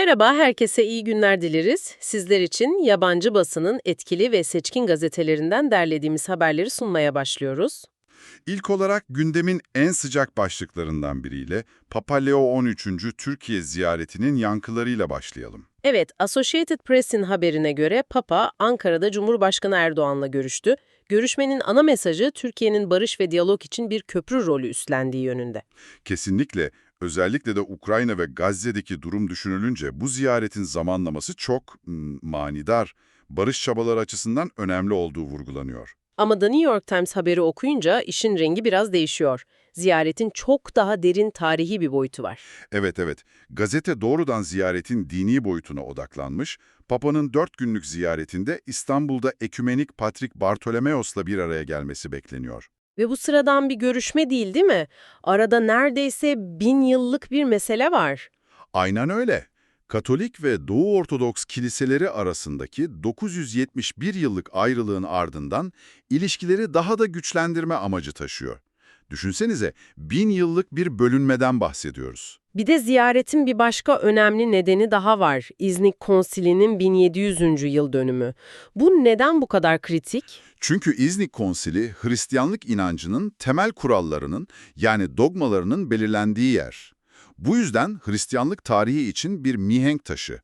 Merhaba, herkese iyi günler dileriz. Sizler için yabancı basının etkili ve seçkin gazetelerinden derlediğimiz haberleri sunmaya başlıyoruz. İlk olarak gündemin en sıcak başlıklarından biriyle Papa Leo 13. Türkiye ziyaretinin yankılarıyla başlayalım. Evet, Associated Press'in haberine göre Papa, Ankara'da Cumhurbaşkanı Erdoğan'la görüştü. Görüşmenin ana mesajı Türkiye'nin barış ve diyalog için bir köprü rolü üstlendiği yönünde. Kesinlikle, özellikle de Ukrayna ve Gazze'deki durum düşünülünce bu ziyaretin zamanlaması çok manidar, barış çabaları açısından önemli olduğu vurgulanıyor. Ama The New York Times haberi okuyunca işin rengi biraz değişiyor. Ziyaretin çok daha derin tarihi bir boyutu var. Evet evet, gazete doğrudan ziyaretin dini boyutuna odaklanmış, Papa'nın dört günlük ziyaretinde İstanbul'da ekümenik Patrik Bartolomeos'la bir araya gelmesi bekleniyor. Ve bu sıradan bir görüşme değil değil mi? Arada neredeyse bin yıllık bir mesele var. Aynen öyle. Katolik ve Doğu Ortodoks kiliseleri arasındaki 971 yıllık ayrılığın ardından ilişkileri daha da güçlendirme amacı taşıyor. Düşünsenize, bin yıllık bir bölünmeden bahsediyoruz. Bir de ziyaretin bir başka önemli nedeni daha var. İznik Konsili'nin 1700. yıl dönümü. Bu neden bu kadar kritik? Çünkü İznik Konsili, Hristiyanlık inancının temel kurallarının yani dogmalarının belirlendiği yer. Bu yüzden Hristiyanlık tarihi için bir mihenk taşı.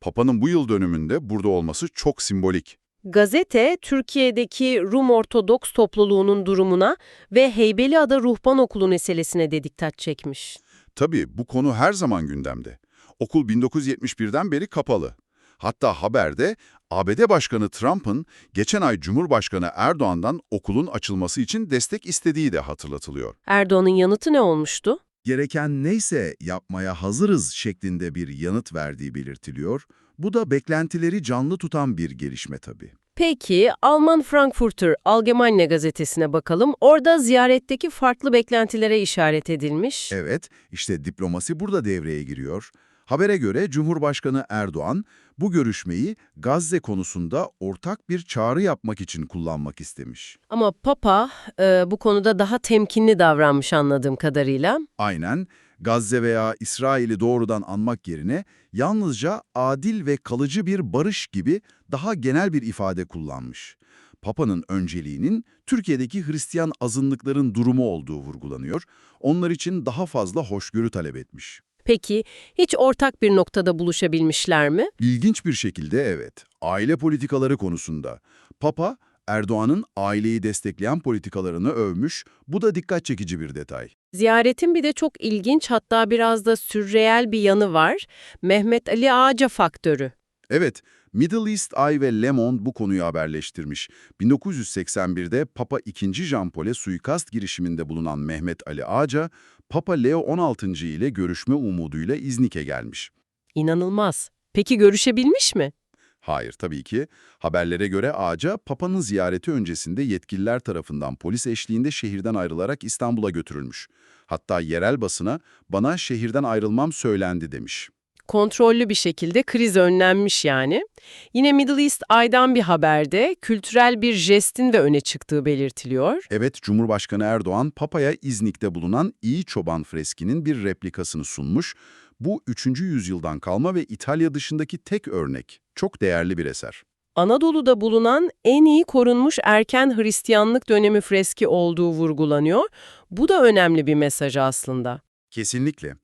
Papa'nın bu yıl dönümünde burada olması çok simbolik. Gazete, Türkiye'deki Rum Ortodoks topluluğunun durumuna ve Heybeliada Ruhban Okulu meselesine de dikkat çekmiş. Tabii bu konu her zaman gündemde. Okul 1971'den beri kapalı. Hatta haberde ABD Başkanı Trump'ın geçen ay Cumhurbaşkanı Erdoğan'dan okulun açılması için destek istediği de hatırlatılıyor. Erdoğan'ın yanıtı ne olmuştu? gereken neyse yapmaya hazırız şeklinde bir yanıt verdiği belirtiliyor. Bu da beklentileri canlı tutan bir gelişme tabii. Peki, Alman Frankfurter Allgemeine gazetesine bakalım. Orada ziyaretteki farklı beklentilere işaret edilmiş. Evet, işte diplomasi burada devreye giriyor. Habere göre Cumhurbaşkanı Erdoğan bu görüşmeyi Gazze konusunda ortak bir çağrı yapmak için kullanmak istemiş. Ama Papa e, bu konuda daha temkinli davranmış anladığım kadarıyla. Aynen Gazze veya İsrail'i doğrudan anmak yerine yalnızca adil ve kalıcı bir barış gibi daha genel bir ifade kullanmış. Papa'nın önceliğinin Türkiye'deki Hristiyan azınlıkların durumu olduğu vurgulanıyor. Onlar için daha fazla hoşgörü talep etmiş. Peki, hiç ortak bir noktada buluşabilmişler mi? İlginç bir şekilde evet, aile politikaları konusunda. Papa, Erdoğan'ın aileyi destekleyen politikalarını övmüş, bu da dikkat çekici bir detay. Ziyaretin bir de çok ilginç hatta biraz da sürreel bir yanı var. Mehmet Ali Ağaca faktörü. Evet, Middle East Eye ve Le Monde bu konuyu haberleştirmiş. 1981'de Papa II. Jean Paul'e suikast girişiminde bulunan Mehmet Ali Ağaca, Papa Leo 16. ile görüşme umuduyla İznik'e gelmiş. İnanılmaz. Peki görüşebilmiş mi? Hayır tabii ki. Haberlere göre Ağaca, Papa'nın ziyareti öncesinde yetkililer tarafından polis eşliğinde şehirden ayrılarak İstanbul'a götürülmüş. Hatta yerel basına bana şehirden ayrılmam söylendi demiş. Kontrollü bir şekilde kriz önlenmiş yani. Yine Middle East Eye'dan bir haberde kültürel bir jestin de öne çıktığı belirtiliyor. Evet, Cumhurbaşkanı Erdoğan, Papa'ya İznik'te bulunan İyi Çoban freskinin bir replikasını sunmuş. Bu 3. yüzyıldan kalma ve İtalya dışındaki tek örnek. Çok değerli bir eser. Anadolu'da bulunan en iyi korunmuş erken Hristiyanlık dönemi freski olduğu vurgulanıyor. Bu da önemli bir mesaj aslında. Kesinlikle.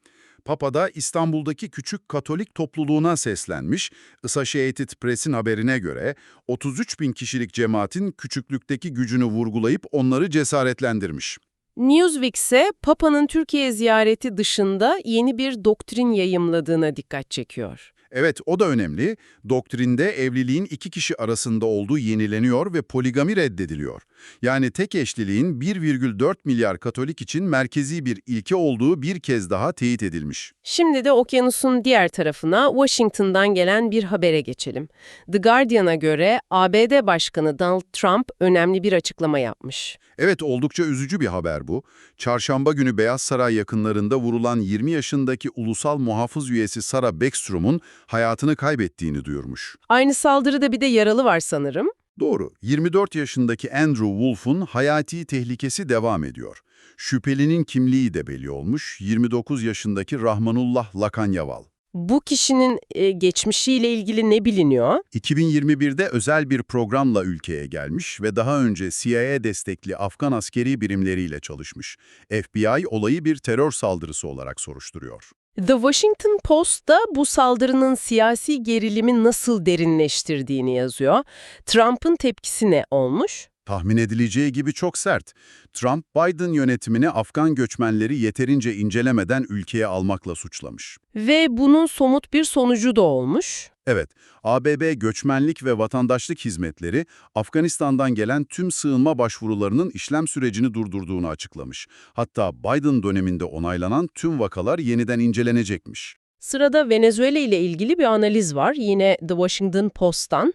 Papa da İstanbul'daki küçük Katolik topluluğuna seslenmiş. Associated Press'in haberine göre 33 bin kişilik cemaatin küçüklükteki gücünü vurgulayıp onları cesaretlendirmiş. Newsweek ise Papa'nın Türkiye ziyareti dışında yeni bir doktrin yayımladığına dikkat çekiyor. Evet, o da önemli. Doktrinde evliliğin iki kişi arasında olduğu yenileniyor ve poligami reddediliyor. Yani tek eşliliğin 1,4 milyar Katolik için merkezi bir ilke olduğu bir kez daha teyit edilmiş. Şimdi de okyanusun diğer tarafına Washington'dan gelen bir habere geçelim. The Guardian'a göre ABD Başkanı Donald Trump önemli bir açıklama yapmış. Evet, oldukça üzücü bir haber bu. Çarşamba günü Beyaz Saray yakınlarında vurulan 20 yaşındaki ulusal muhafız üyesi Sarah Beckstrom'un hayatını kaybettiğini duyurmuş. Aynı saldırıda bir de yaralı var sanırım. Doğru, 24 yaşındaki Andrew Wolf'un hayati tehlikesi devam ediyor. Şüphelinin kimliği de belli olmuş, 29 yaşındaki Rahmanullah Lakanyaval. Bu kişinin e, geçmişiyle ilgili ne biliniyor? 2021'de özel bir programla ülkeye gelmiş ve daha önce CIA destekli Afgan askeri birimleriyle çalışmış. FBI olayı bir terör saldırısı olarak soruşturuyor. The Washington Post da bu saldırının siyasi gerilimi nasıl derinleştirdiğini yazıyor. Trump'ın tepkisi ne olmuş? Tahmin edileceği gibi çok sert. Trump, Biden yönetimini Afgan göçmenleri yeterince incelemeden ülkeye almakla suçlamış. Ve bunun somut bir sonucu da olmuş. Evet, ABB Göçmenlik ve Vatandaşlık Hizmetleri, Afganistan'dan gelen tüm sığınma başvurularının işlem sürecini durdurduğunu açıklamış. Hatta Biden döneminde onaylanan tüm vakalar yeniden incelenecekmiş. Sırada Venezuela ile ilgili bir analiz var yine The Washington Post'tan.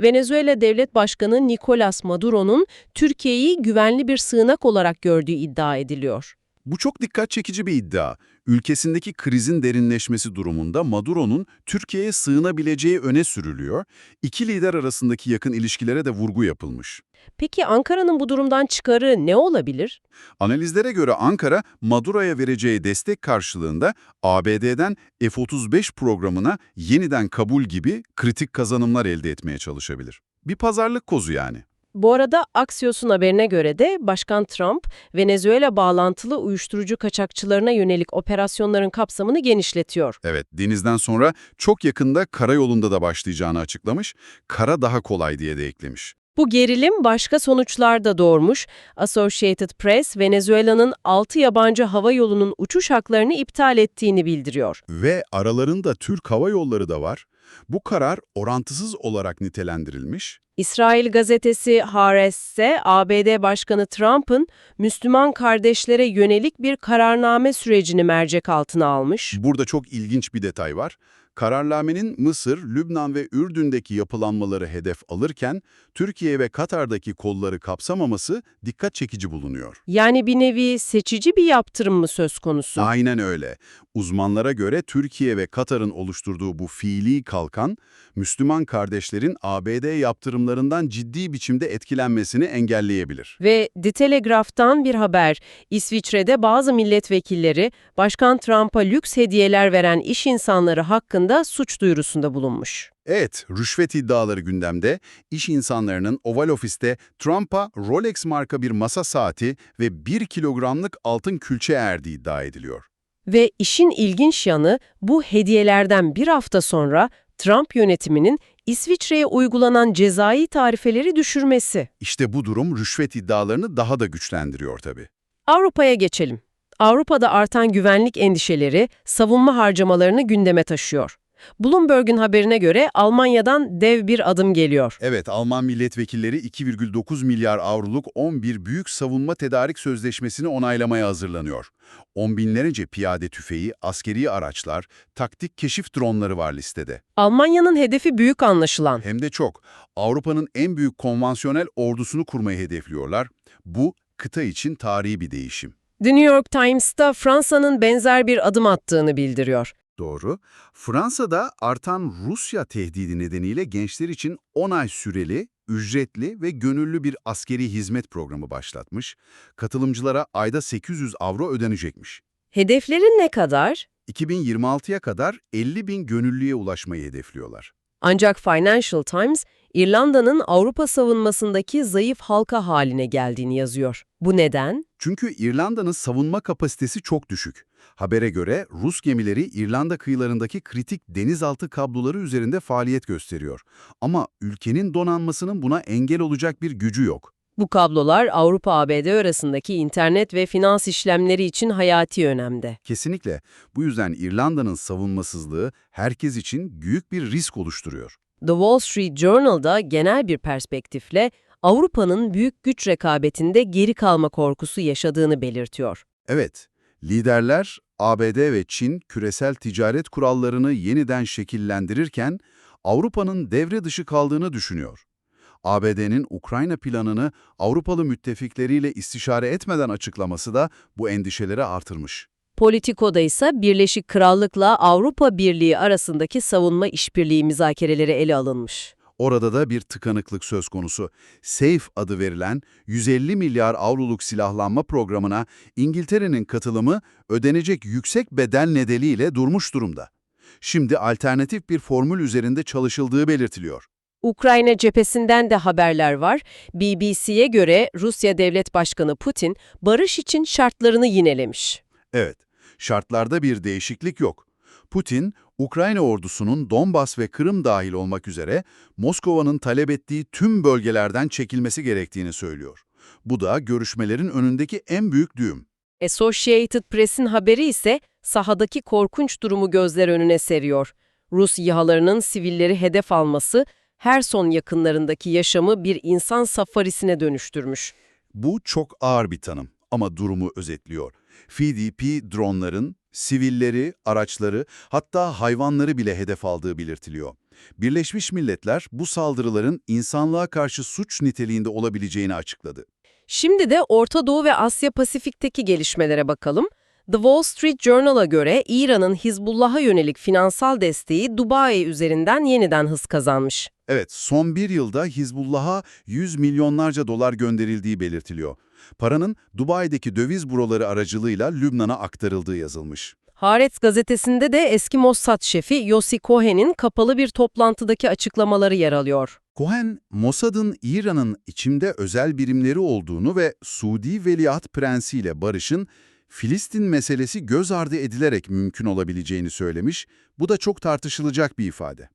Venezuela Devlet Başkanı Nicolas Maduro'nun Türkiye'yi güvenli bir sığınak olarak gördüğü iddia ediliyor. Bu çok dikkat çekici bir iddia. Ülkesindeki krizin derinleşmesi durumunda Maduro'nun Türkiye'ye sığınabileceği öne sürülüyor. İki lider arasındaki yakın ilişkilere de vurgu yapılmış. Peki Ankara'nın bu durumdan çıkarı ne olabilir? Analizlere göre Ankara, Maduro'ya vereceği destek karşılığında ABD'den F-35 programına yeniden kabul gibi kritik kazanımlar elde etmeye çalışabilir. Bir pazarlık kozu yani. Bu arada Axios'un haberine göre de Başkan Trump, Venezuela bağlantılı uyuşturucu kaçakçılarına yönelik operasyonların kapsamını genişletiyor. Evet, denizden sonra çok yakında karayolunda da başlayacağını açıklamış, kara daha kolay diye de eklemiş. Bu gerilim başka sonuçlar da doğurmuş. Associated Press, Venezuela'nın 6 yabancı hava yolunun uçuş haklarını iptal ettiğini bildiriyor. Ve aralarında Türk Hava Yolları da var. Bu karar orantısız olarak nitelendirilmiş. İsrail gazetesi Haaretz ise ABD Başkanı Trump'ın Müslüman kardeşlere yönelik bir kararname sürecini mercek altına almış. Burada çok ilginç bir detay var. Kararnamenin Mısır, Lübnan ve Ürdün'deki yapılanmaları hedef alırken Türkiye ve Katar'daki kolları kapsamaması dikkat çekici bulunuyor. Yani bir nevi seçici bir yaptırım mı söz konusu? Aynen öyle. Uzmanlara göre Türkiye ve Katar'ın oluşturduğu bu fiili kalkan, Müslüman kardeşlerin ABD yaptırımlarından ciddi biçimde etkilenmesini engelleyebilir. Ve The Telegraph'tan bir haber. İsviçre'de bazı milletvekilleri Başkan Trump'a lüks hediyeler veren iş insanları hakkında suç duyurusunda bulunmuş. Evet, rüşvet iddiaları gündemde. İş insanlarının Oval Ofis'te Trump'a Rolex marka bir masa saati ve 1 kilogramlık altın külçe erdiği iddia ediliyor. Ve işin ilginç yanı bu hediyelerden bir hafta sonra Trump yönetiminin İsviçre'ye uygulanan cezai tarifeleri düşürmesi. İşte bu durum rüşvet iddialarını daha da güçlendiriyor tabii. Avrupa'ya geçelim. Avrupa'da artan güvenlik endişeleri savunma harcamalarını gündeme taşıyor. Bloomberg'un haberine göre Almanya'dan dev bir adım geliyor. Evet, Alman milletvekilleri 2,9 milyar avroluk 11 büyük savunma tedarik sözleşmesini onaylamaya hazırlanıyor. On binlerce piyade tüfeği, askeri araçlar, taktik keşif dronları var listede. Almanya'nın hedefi büyük anlaşılan. Hem de çok. Avrupa'nın en büyük konvansiyonel ordusunu kurmayı hedefliyorlar. Bu, kıta için tarihi bir değişim. The New York Times'ta Fransa'nın benzer bir adım attığını bildiriyor. Doğru. Fransa'da artan Rusya tehdidi nedeniyle gençler için 10 ay süreli, ücretli ve gönüllü bir askeri hizmet programı başlatmış. Katılımcılara ayda 800 avro ödenecekmiş. Hedefleri ne kadar? 2026'ya kadar 50 bin gönüllüye ulaşmayı hedefliyorlar. Ancak Financial Times, İrlanda'nın Avrupa savunmasındaki zayıf halka haline geldiğini yazıyor. Bu neden? Çünkü İrlanda'nın savunma kapasitesi çok düşük. Habere göre Rus gemileri İrlanda kıyılarındaki kritik denizaltı kabloları üzerinde faaliyet gösteriyor. Ama ülkenin donanmasının buna engel olacak bir gücü yok. Bu kablolar Avrupa-ABD arasındaki internet ve finans işlemleri için hayati önemde. Kesinlikle. Bu yüzden İrlanda'nın savunmasızlığı herkes için büyük bir risk oluşturuyor. The Wall Street Journal'da genel bir perspektifle Avrupa'nın büyük güç rekabetinde geri kalma korkusu yaşadığını belirtiyor. Evet, liderler ABD ve Çin küresel ticaret kurallarını yeniden şekillendirirken Avrupa'nın devre dışı kaldığını düşünüyor. ABD'nin Ukrayna planını Avrupalı müttefikleriyle istişare etmeden açıklaması da bu endişeleri artırmış. Politico'da ise Birleşik Krallık'la Avrupa Birliği arasındaki savunma işbirliği müzakereleri ele alınmış. Orada da bir tıkanıklık söz konusu. SAFE adı verilen 150 milyar avroluk silahlanma programına İngiltere'nin katılımı ödenecek yüksek bedel nedeniyle durmuş durumda. Şimdi alternatif bir formül üzerinde çalışıldığı belirtiliyor. Ukrayna cephesinden de haberler var. BBC'ye göre Rusya Devlet Başkanı Putin barış için şartlarını yinelemiş. Evet, şartlarda bir değişiklik yok. Putin, Ukrayna ordusunun Donbas ve Kırım dahil olmak üzere Moskova'nın talep ettiği tüm bölgelerden çekilmesi gerektiğini söylüyor. Bu da görüşmelerin önündeki en büyük düğüm. Associated Press'in haberi ise sahadaki korkunç durumu gözler önüne seriyor. Rus İHA'larının sivilleri hedef alması, Herson yakınlarındaki yaşamı bir insan safarisine dönüştürmüş. Bu çok ağır bir tanım ama durumu özetliyor. FDP dronların sivilleri, araçları, hatta hayvanları bile hedef aldığı belirtiliyor. Birleşmiş Milletler bu saldırıların insanlığa karşı suç niteliğinde olabileceğini açıkladı. Şimdi de Orta Doğu ve Asya Pasifik'teki gelişmelere bakalım. The Wall Street Journal'a göre İran'ın Hizbullah'a yönelik finansal desteği Dubai üzerinden yeniden hız kazanmış. Evet, son bir yılda Hizbullah'a 100 milyonlarca dolar gönderildiği belirtiliyor. Paranın Dubai'deki döviz büroları aracılığıyla Lübnan'a aktarıldığı yazılmış. Haaretz gazetesinde de eski Mossad şefi Yossi Cohen'in kapalı bir toplantıdaki açıklamaları yer alıyor. Cohen, Mossad'ın İran'ın içimde özel birimleri olduğunu ve Suudi Veliaht Prensi ile barışın Filistin meselesi göz ardı edilerek mümkün olabileceğini söylemiş. Bu da çok tartışılacak bir ifade.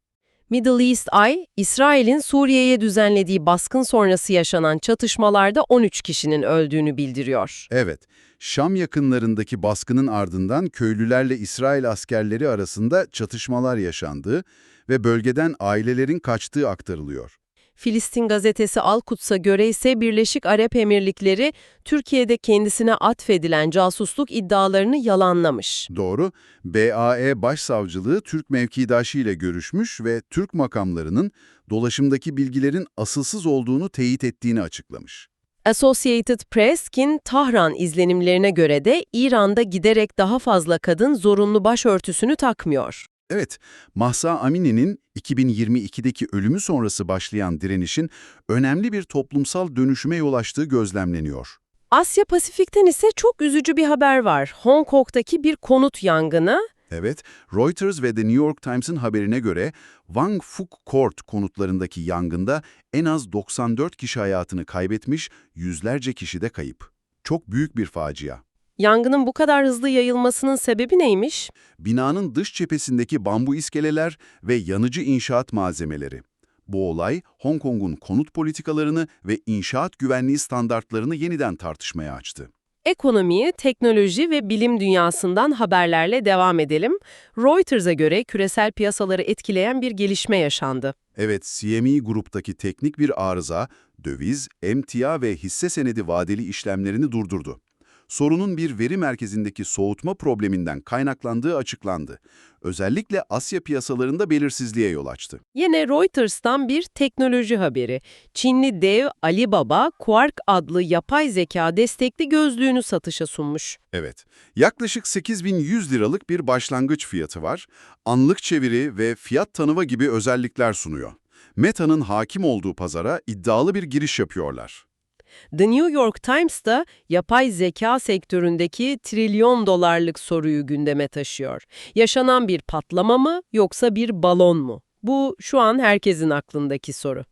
Middle East Eye, İsrail'in Suriye'ye düzenlediği baskın sonrası yaşanan çatışmalarda 13 kişinin öldüğünü bildiriyor. Evet, Şam yakınlarındaki baskının ardından köylülerle İsrail askerleri arasında çatışmalar yaşandığı ve bölgeden ailelerin kaçtığı aktarılıyor. Filistin gazetesi Al-Quds'a göre ise Birleşik Arap Emirlikleri Türkiye'de kendisine atfedilen casusluk iddialarını yalanlamış. Doğru, BAE Başsavcılığı Türk mevkidaşı ile görüşmüş ve Türk makamlarının dolaşımdaki bilgilerin asılsız olduğunu teyit ettiğini açıklamış. Associated Press'kin Tahran izlenimlerine göre de İran'da giderek daha fazla kadın zorunlu başörtüsünü takmıyor. Evet, Mahsa Amini'nin 2022'deki ölümü sonrası başlayan direnişin önemli bir toplumsal dönüşüme yol açtığı gözlemleniyor. Asya Pasifik'ten ise çok üzücü bir haber var. Hong Kong'daki bir konut yangını Evet, Reuters ve The New York Times'ın haberine göre Wang Fuk Court konutlarındaki yangında en az 94 kişi hayatını kaybetmiş, yüzlerce kişi de kayıp. Çok büyük bir facia. Yangının bu kadar hızlı yayılmasının sebebi neymiş? Binanın dış cephesindeki bambu iskeleler ve yanıcı inşaat malzemeleri. Bu olay, Hong Kong'un konut politikalarını ve inşaat güvenliği standartlarını yeniden tartışmaya açtı. Ekonomiyi, teknoloji ve bilim dünyasından haberlerle devam edelim. Reuters'a göre küresel piyasaları etkileyen bir gelişme yaşandı. Evet, CME gruptaki teknik bir arıza, döviz, emtia ve hisse senedi vadeli işlemlerini durdurdu. Sorunun bir veri merkezindeki soğutma probleminden kaynaklandığı açıklandı. Özellikle Asya piyasalarında belirsizliğe yol açtı. Yine Reuters'tan bir teknoloji haberi. Çinli dev Alibaba, Quark adlı yapay zeka destekli gözlüğünü satışa sunmuş. Evet, yaklaşık 8100 liralık bir başlangıç fiyatı var. Anlık çeviri ve fiyat tanıma gibi özellikler sunuyor. Meta'nın hakim olduğu pazara iddialı bir giriş yapıyorlar. The New York Times da yapay zeka sektöründeki trilyon dolarlık soruyu gündeme taşıyor. Yaşanan bir patlama mı yoksa bir balon mu? Bu şu an herkesin aklındaki soru.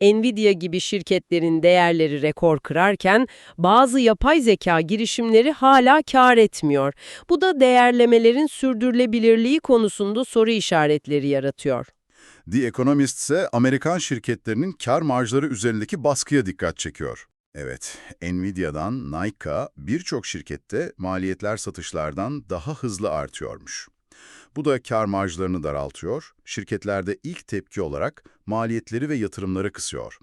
Nvidia gibi şirketlerin değerleri rekor kırarken bazı yapay zeka girişimleri hala kar etmiyor. Bu da değerlemelerin sürdürülebilirliği konusunda soru işaretleri yaratıyor. The Economist ise Amerikan şirketlerinin kar marjları üzerindeki baskıya dikkat çekiyor. Evet, Nvidia'dan Nike'a birçok şirkette maliyetler satışlardan daha hızlı artıyormuş. Bu da kar marjlarını daraltıyor, şirketlerde ilk tepki olarak maliyetleri ve yatırımları kısıyor.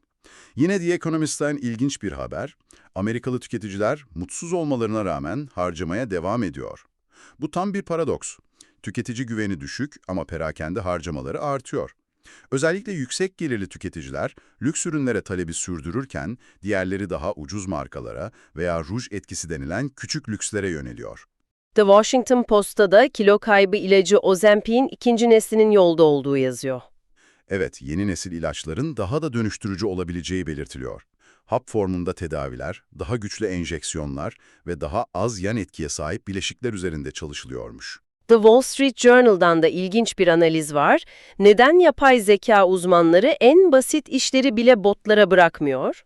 Yine The Economist'ten ilginç bir haber, Amerikalı tüketiciler mutsuz olmalarına rağmen harcamaya devam ediyor. Bu tam bir paradoks. Tüketici güveni düşük ama perakende harcamaları artıyor. Özellikle yüksek gelirli tüketiciler lüks ürünlere talebi sürdürürken diğerleri daha ucuz markalara veya ruj etkisi denilen küçük lükslere yöneliyor. The Washington Post'ta da kilo kaybı ilacı Ozempic'in ikinci neslinin yolda olduğu yazıyor. Evet, yeni nesil ilaçların daha da dönüştürücü olabileceği belirtiliyor. Hap formunda tedaviler, daha güçlü enjeksiyonlar ve daha az yan etkiye sahip bileşikler üzerinde çalışılıyormuş. The Wall Street Journal'dan da ilginç bir analiz var. Neden yapay zeka uzmanları en basit işleri bile botlara bırakmıyor?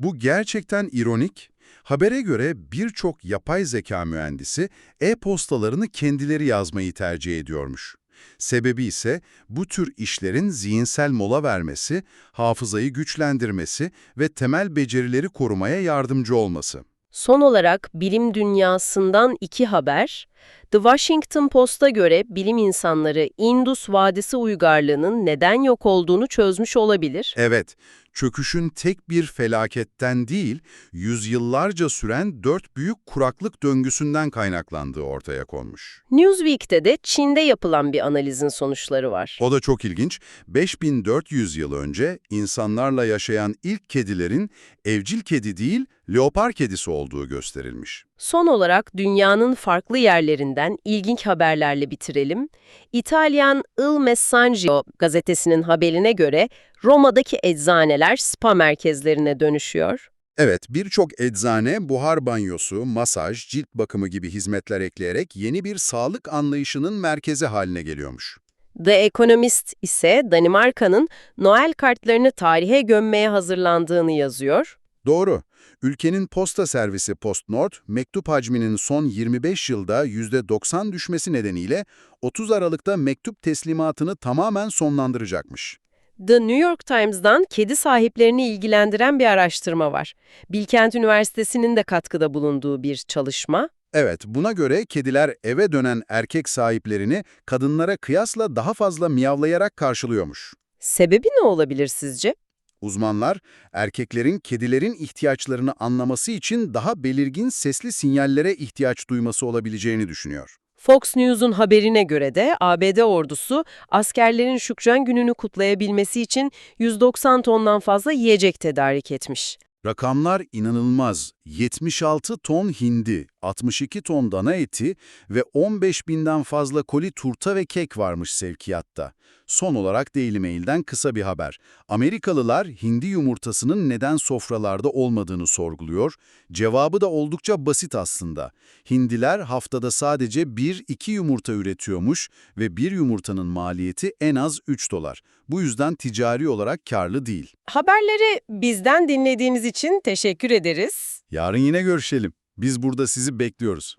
Bu gerçekten ironik. Habere göre birçok yapay zeka mühendisi e-postalarını kendileri yazmayı tercih ediyormuş. Sebebi ise bu tür işlerin zihinsel mola vermesi, hafızayı güçlendirmesi ve temel becerileri korumaya yardımcı olması. Son olarak bilim dünyasından iki haber. The Washington Post'a göre bilim insanları Indus Vadisi uygarlığının neden yok olduğunu çözmüş olabilir. Evet, çöküşün tek bir felaketten değil, yüzyıllarca süren dört büyük kuraklık döngüsünden kaynaklandığı ortaya konmuş. Newsweek'te de Çin'de yapılan bir analizin sonuçları var. O da çok ilginç. 5400 yıl önce insanlarla yaşayan ilk kedilerin evcil kedi değil, leopar kedisi olduğu gösterilmiş. Son olarak dünyanın farklı yerlerinden ilginç haberlerle bitirelim. İtalyan Il Messaggio gazetesinin haberine göre Roma'daki eczaneler spa merkezlerine dönüşüyor. Evet, birçok eczane buhar banyosu, masaj, cilt bakımı gibi hizmetler ekleyerek yeni bir sağlık anlayışının merkezi haline geliyormuş. The Economist ise Danimarka'nın Noel kartlarını tarihe gömmeye hazırlandığını yazıyor. Doğru. Ülkenin posta servisi PostNord, mektup hacminin son 25 yılda %90 düşmesi nedeniyle 30 Aralık'ta mektup teslimatını tamamen sonlandıracakmış. The New York Times'dan kedi sahiplerini ilgilendiren bir araştırma var. Bilkent Üniversitesi'nin de katkıda bulunduğu bir çalışma. Evet, buna göre kediler eve dönen erkek sahiplerini kadınlara kıyasla daha fazla miyavlayarak karşılıyormuş. Sebebi ne olabilir sizce? Uzmanlar, erkeklerin kedilerin ihtiyaçlarını anlaması için daha belirgin sesli sinyallere ihtiyaç duyması olabileceğini düşünüyor. Fox News'un haberine göre de ABD ordusu askerlerin Şükran Günü'nü kutlayabilmesi için 190 tondan fazla yiyecek tedarik etmiş. Rakamlar inanılmaz. 76 ton hindi, 62 ton dana eti ve 15 binden fazla koli turta ve kek varmış sevkiyatta. Son olarak Daily Mail'den kısa bir haber. Amerikalılar hindi yumurtasının neden sofralarda olmadığını sorguluyor. Cevabı da oldukça basit aslında. Hindiler haftada sadece 1-2 yumurta üretiyormuş ve bir yumurtanın maliyeti en az 3 dolar. Bu yüzden ticari olarak karlı değil. Haberleri bizden dinlediğiniz için teşekkür ederiz. Yarın yine görüşelim. Biz burada sizi bekliyoruz.